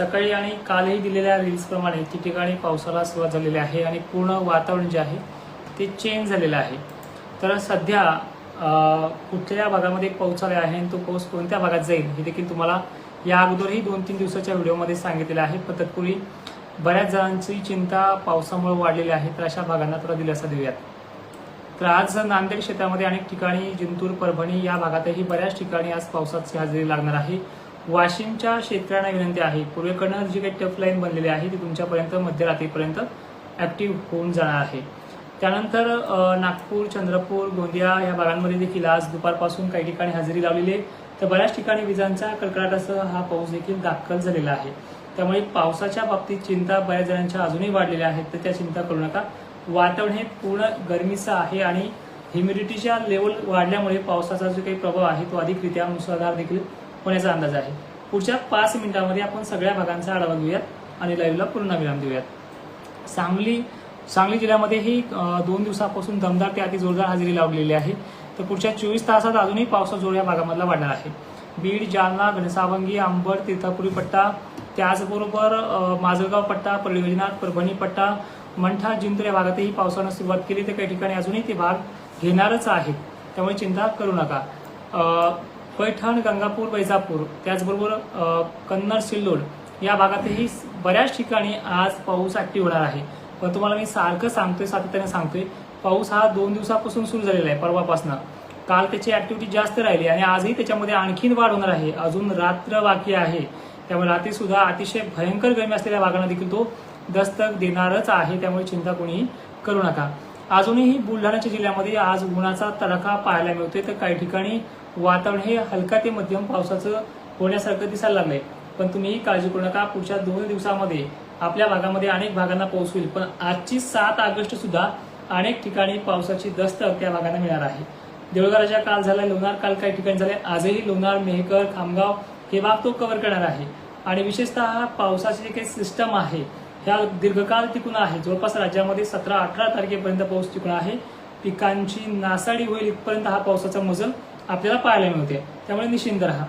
सकाळी आणि कालही दिलेल्या रील्सप्रमाणे ठिकठिकाणी पावसाला सुरुवात झालेली आहे आणि पूर्ण वातावरण जे आहे ते चेंज झालेलं आहे. तर सध्या कुठल्या भागामध्ये पाऊस आला आहे आणि तो पाऊस कोणत्या भागात जाईल हे देखील तुम्हाला या अगोदरही दोन तीन दिवसाच्या व्हिडिओमध्ये सांगितलेलं आहे. पण तत्पूर्वी बऱ्याच जणांची चिंता पावसामुळे वाढलेली आहे तर अशा भागांना थोडा दिलासा देऊयात. तर आज नांदेड क्षेत्रामध्ये अनेक ठिकाणी जिंतूर परभणी या भागातही बऱ्याच ठिकाणी आज पावसाची हजेरी लागणार आहे. वाशिमच्या शेतकऱ्यांना विनंती आहे पूर्वेकडनं जी काही टफ लाईन बनलेली आहे ती तुमच्यापर्यंत मध्यरात्रीपर्यंत ॲक्टिव्ह होऊन जाणार आहे. त्यानंतर नागपूर चंद्रपूर गोंदिया या भागांमध्ये देखील आज दुपारपासून काही ठिकाणी हजेरी लावलेली आहे. तर बऱ्याच ठिकाणी विजांचा कडकडाटासह हा पाऊस देखील दाखल झालेला आहे. त्यामुळे पावसाच्या बाबतीत चिंता बऱ्याच जणांच्या अजूनही वाढलेल्या आहेत तर त्या चिंता करू नका. वातावरण हे पूर्ण गरमीचं आहे आणि ह्युमिडिटीच्या लेवल वाढल्यामुळे पावसाचा जो काही प्रभाव आहे तो अधिकरित्या मुसळधार देखील होण्याचा अंदाज आहे. पुढच्या पाच मिनिटांमध्ये आपण सगळ्या भागांचा आढावा घेऊयात आणि लाईव्हला पूर्णविराम देऊयात. सांगली सांगली जिल्ह्यामध्येही दोन दिवसापासून दमदार ते अति जोरदार हजेरी लावलेली आहे. तर पुढच्या चोवीस तासात अजूनही पावसाचा जोर या भागामधला वाढणार आहे. बीड जालना घनसावंगी आंबड तीर्थापुरी पट्टा त्याचबरोबर अ, माजलगाव पट्टा परळी वैजनाथ परभणी पट्टा मंठा जिंतूर या भागातही पावसानं सुरुवात केली. तर काही ठिकाणी अजूनही ते भाग घेणारच आहेत. त्यामुळे चिंता करू नका. पैठण गंगापूर वैजापूर त्याचबरोबर कन्नड सिल्लोड या भागातही बऱ्याच ठिकाणी आज पाऊस ऍक्टिव्ह होणार आहे. पण तुम्हाला मी सारखं सांगतोय सातत्याने सांगतोय पाऊस हा दोन दिवसापासून सुरू झालेला आहे परवापासून. काल त्याची ऍक्टिव्हिटी जास्त राहिली आणि आजही त्याच्यामध्ये आणखीन वाढ होणार आहे. अजून रात्र बाकी आहे. त्यामुळे रात्री सुद्धा अतिशय भयंकर गरमी असलेल्या भागांना देखील तो दस्तक देणारच आहे. त्यामुळे चिंता कोणीही करू नका. अजूनही बुलढाण्याच्या जिल्ह्यामध्ये आज उन्हाचा तडाखा पाहायला मिळतोय. तर काही ठिकाणी वातावरण हे हलका ते मध्यम पावसाचं होण्यासारखं दिसायला लागलंय. पण तुम्ही काळजी करू नका पुढच्या दोन दिवसामध्ये आपल्या भागामध्ये अनेक भागांना पाऊस होईल. पण आजची सात ऑगस्ट सुद्धा अनेक ठिकाणी पावसाची दस्तक त्या भागांना मिळणार आहे. देऊळगाराच्या काल झाला लोणार काल काही ठिकाणी झाले. आजही लोणार मेहकर खामगाव हे भाग तो कव्हर करणार आहे. आणि विशेषतः पावसाची जी काही सिस्टम आहे ह्या दीर्घकाळ टिकून आहे. जवळपास राज्यामध्ये सतरा अठरा तारखेपर्यंत पाऊस टिकून आहे. पिकांची नासाडी होईल इथपर्यंत हा पावसाचा मजल. आपल्याला पाहायला मिळते. त्यामुळे निश्चिंत राहा.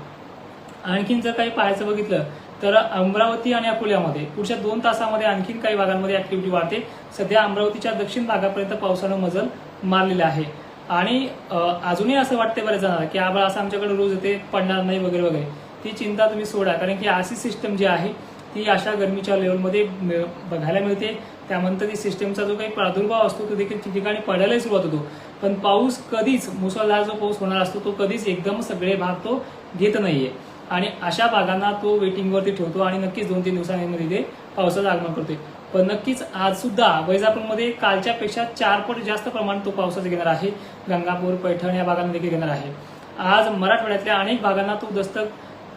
आणखीन जर काही पाहायचं बघितलं तर अमरावती आणि अकोल्यामध्ये पुढच्या दोन तासामध्ये आणखीन काही भागांमध्ये ऍक्टिव्हिटी वाढते. सध्या अमरावतीच्या दक्षिण भागापर्यंत पावसानं मजल मारलेलं आहे. आणि अजूनही असं वाटते बरं जणांना की आबा असं आमच्याकडे रोज येते पडणार नाही वगैरे वगैरे. ती चिंता तुम्ही सोडा कारण की अशी सिस्टम जी आहे ती अशा गरमीच्या लेवलमध्ये बघायला मिळते. त्यानंतर ती सिस्टमचा जो काही प्रादुर्भाव असतो तो देखील ठिकठिकाणी पडायलाही सुरुवात होतो. पण पाऊस कधीच मुसळधार जो पाऊस होणार असतो तो कधीच एकदम सगळे भाग तो घेत नाहीये. आणि अशा भागांना तो वेटिंगवरती ठेवतो आणि नक्कीच दोन तीन दिवसांमध्ये ते पावसाचं आगमन करतोय. पण नक्कीच आज सुद्धा वैजापूरमध्ये कालच्या पेक्षा चार पट जास्त प्रमाण तो पावसाचं घेणार आहे. गंगापूर पैठण या भागांना देखील घेणार आहे. आज मराठवाड्यातल्या अनेक भागांना तो दस्तक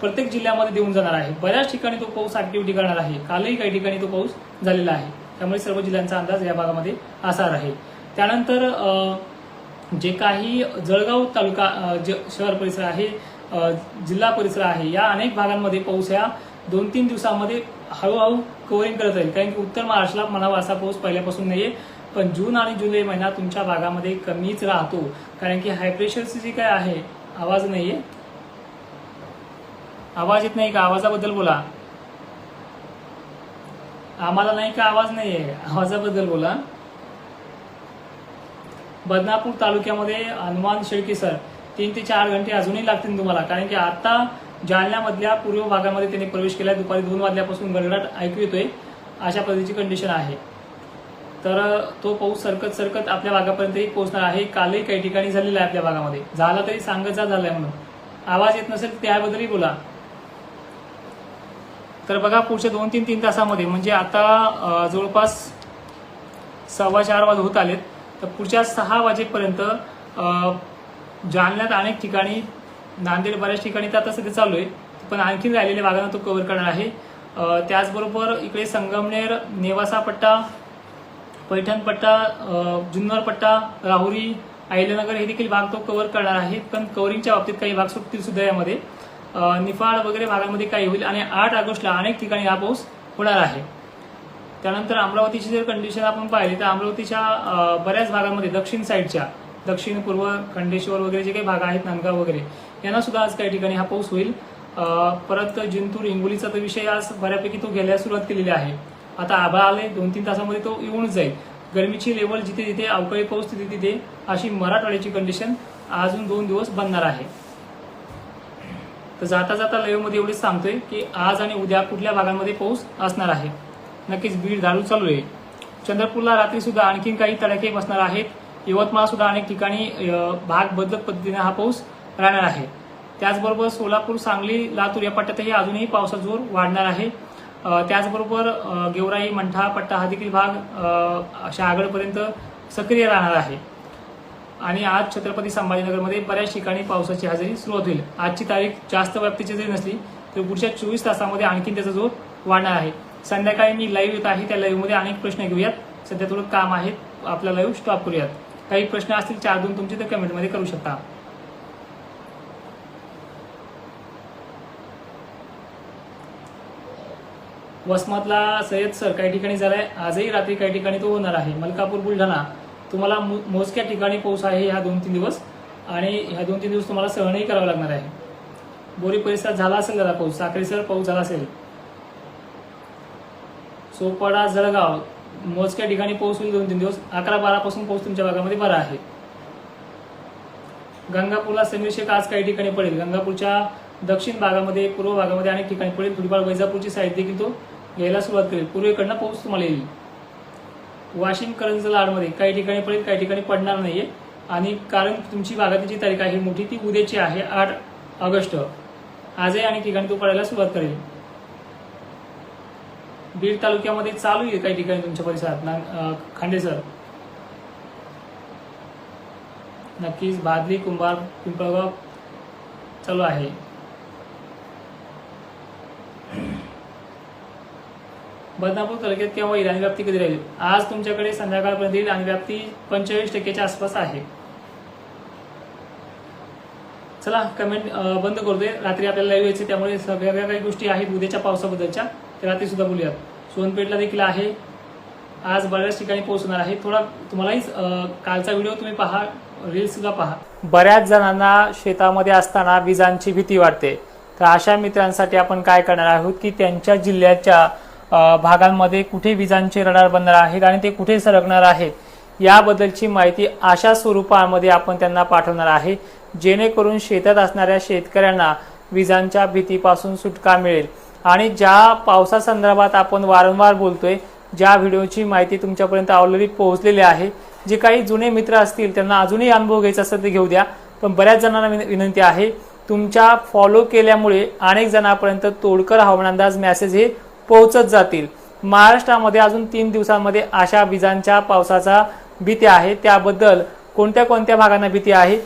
प्रत्येक जिल्ह्यामध्ये देऊन जाणार आहे. बऱ्याच ठिकाणी तो पाऊस ऍक्टिव्हिटी करणार आहे. कालही काही ठिकाणी तो पाऊस झालेला आहे. त्यामुळे सर्व जिल्ह्यांचा अंदाज या भागामध्ये असा राहील त्यानंतर जे काही जळगाव तालुका ज- शहर परिसर आहे जिल्हा परिसर आहे या अनेक भागांमध्ये पाऊस ह्या दोन तीन दिवसांमध्ये हळूहळू कव्हरिंग करत राहील. कारण की उत्तर महाराष्ट्राला म्हणावा असा पाऊस पहिल्यापासून नाहीये. पण जून आणि जुलै महिना तुमच्या भागामध्ये कमीच राहतो. कारण की हाय प्रेशरची जी काय आहे आवाज नाहीये. आवाज येत नाही का? आवाजाबद्दल बोला. आम्हाला नाही का आवाज नाही आहे आवाजाबद्दल बोला. बदनापूर तालुक्यामध्ये हनुमान शेळके सर तीन ते चार घंटे अजूनही लागतील तुम्हाला कारण की आता जालन्यामधल्या पूर्व भागामध्ये त्यांनी प्रवेश केला दुपारी दोन वाजल्यापासून गडगडाट ऐकू येतोय. अशा पद्धतीची कंडिशन आहे. तर तो पाऊस सरकत सरकत आपल्या भागापर्यंतही पोहोचणार आहे. कालही काही ठिकाणी झालेला आहे आपल्या भागामध्ये. झाला तरी सांगत जा झालाय म्हणून. आवाज येत नसेल त्याबद्दलही बोला. तर बघा पुढच्या दोन तीन तीन तासामध्ये म्हणजे आता जवळपास सव्वा चार वाज होत आलेत. तर पुढच्या सहा वाजेपर्यंत जालन्यात अनेक ठिकाणी नांदेड बऱ्याच ठिकाणी तर आता सध्या चालू आहे. पण आणखीन राहिलेल्या भागांना तो कव्हर करणार आहे. त्याचबरोबर इकडे संगमनेर नेवासा पट्टा पैठण पट्टा जुन्नर पट्टा राहुरी अहिल्यानगर हे देखील भाग तो कव्हर करणार आहे पण कव्हरिंगच्या बाबतीत काही भाग सुटतील सुद्धा यामध्ये. निफाड वगैरे भागामध्ये काही होईल आणि आठ ऑगस्टला अनेक ठिकाणी हा पाऊस होणार आहे. त्यानंतर अमरावतीची जर कंडिशन आपण पाहिली तर अमरावतीच्या बऱ्याच भागामध्ये दक्षिण साईडच्या दक्षिण पूर्व खंडेश्वर वगैरे जे काही भाग आहेत नांदगाव वगैरे यांना सुद्धा आज काही ठिकाणी हा पाऊस होईल. परत जिंतूर हिंगोलीचा तर विषय आज बऱ्यापैकी तो घ्यायला सुरुवात केलेली आहे. आता आभाळ आले दोन तीन तासामध्ये तो येऊन जाईल. गरमीची लेवल जिथे जिथे अवकाळी पाऊस तिथे तिथे अशी मराठवाड्याची कंडिशन अजून दोन दिवस बनणार आहे. तर जाता जाता लाईव्ह एवढीच सांगतोय की आज आणि उद्या कुठल्या भागांमध्ये पाऊस असणार आहे. नक्कीच बीड दारू चालू आहे. चंद्रपूरला रात्री सुद्धा आणखीन काही तडाखे बसणार आहेत. यवतमाळ सुद्धा अनेक ठिकाणी भाग बदलत पद्धतीने हा पाऊस राहणार आहे. त्याचबरोबर सोलापूर सांगली लातूर या पट्ट्यातही अजूनही पावसाचा जोर वाढणार आहे. त्याचबरोबर गेवराई मंठा पट्टा हा देखील भाग अशा आगळपर्यंत सक्रिय राहणार आहे. आणि आज छत्रपती संभाजीनगरमध्ये बऱ्याच ठिकाणी पावसाची हजेरी सुरुवात होईल आजची तारीख जास्त व्याप्तीची जरी नसली तर पुढच्या चोवीस तासामध्ये आणखी त्याचा जोर वाढणार आहे. संध्याकाळी मी लाईव्ह येत आहे त्या लाईव्हमध्ये अनेक प्रश्न घेऊयात. सध्या थोडं काम आहे आपला लाईव्ह स्टॉप करूयात. काही प्रश्न असतील चार दोन तुमचे तर कमेंटमध्ये करू शकता. वसमतला सय्यद सर काही ठिकाणी झालाय. आजही रात्री काही ठिकाणी तो होणार आहे. मलकापूर बुलढाणा. तुम्हाला मो- मोजक्या ठिकाणी पाऊस आहे ह्या दोन तीन दिवस. आणि ह्या दोन तीन दिवस तुम्हाला सहनही करावं लागणार आहे. बोरी परिसरात झाला असेल दादा पाऊस साखरेसर पाऊस झाला असेल. सोपाडा जळगाव मोजक्या ठिकाणी पाऊस होईल दोन तीन दिवस. अकरा बारापासून पाऊस तुमच्या भागामध्ये बरा आहे. गंगापूरला समीर आज काही ठिकाणी पडेल. गंगापूरच्या दक्षिण भागामध्ये पूर्व भागामध्ये अनेक ठिकाणी पडेल. थोडीफार वैजापूरची साईड देखील तो घ्यायला सुरुवात करेल. पूर्वेकडनं पाऊस तुम्हाला येईल. वाशिम करंज लाडमध्ये काही ठिकाणी पडेल काही ठिकाणी पडणार नाहीये. आणि कारण तुमची भागातील जी तारीख आहे मोठी ती उद्याची आहे आठ ऑगस्ट. आजही अनेक ठिकाणी तो पडायला सुरुवात करेल. बीड तालुक्यामध्ये चालू आहे काही ठिकाणी तुमच्या परिसरात ना खांडेसर नक्कीच भादली कुंभार पिंपळगाव चालू आहे. बदनापूर तालुक्यात केव्हा येईल आणि व्याप्ती कधी राहील? आज तुमच्याकडे संध्याकाळपर्यंत येईल आणि व्याप्ती पंचेचाळीस टक्क्याच्या आसपास आहे. चला कमेंट बंद बंद करतोय. रात्री आपल्याला लाईव्ह यायचे त्यामुळे सगळ्या काही गोष्टी आहेत उद्याच्या पावसाबद्दलच्या. त्या रात्री सुद्धा बोलूयात. सोनपेठला देखील आहे. आज बऱ्याच ठिकाणी पोहोचणार आहे. थोडा तुम्हालाही कालचा व्हिडिओ तुम्ही पहा रील सुद्धा पहा. बऱ्याच जणांना शेतामध्ये असताना विजांची भीती वाटते. तर अशा मित्रांसाठी आपण काय करणार आहोत की त्यांच्या जिल्ह्याच्या भागांमध्ये कुठे विजांचे रडार बनणार आहेत आणि ते कुठे सरकणार आहेत याबद्दलची माहिती अशा स्वरूपामध्ये आपण त्यांना पाठवणार आहे. जेणेकरून शेतात असणाऱ्या शेतकऱ्यांना विजांच्या भीतीपासून सुटका मिळेल. आणि ज्या पावसासंदर्भात आपण वारंवार बोलतोय ज्या व्हिडिओची माहिती तुमच्यापर्यंत ऑलरेडी पोहोचलेली आहे जे काही जुने मित्र असतील त्यांना अजूनही अनुभव घ्यायचा असेल ते घेऊ द्या. पण बऱ्याच जणांना विन- विनंती आहे तुमच्या फॉलो केल्यामुळे अनेक जणांपर्यंत तोडकर हवामान अंदाज मेसेज हे पोहोचत जातील. महाराष्ट्रामध्ये अजून तीन दिवसांमध्ये अशा विजांच्या पावसाचा भीती आहे. त्याबद्दल कोणत्या कोणत्या भागांना भीती आहे?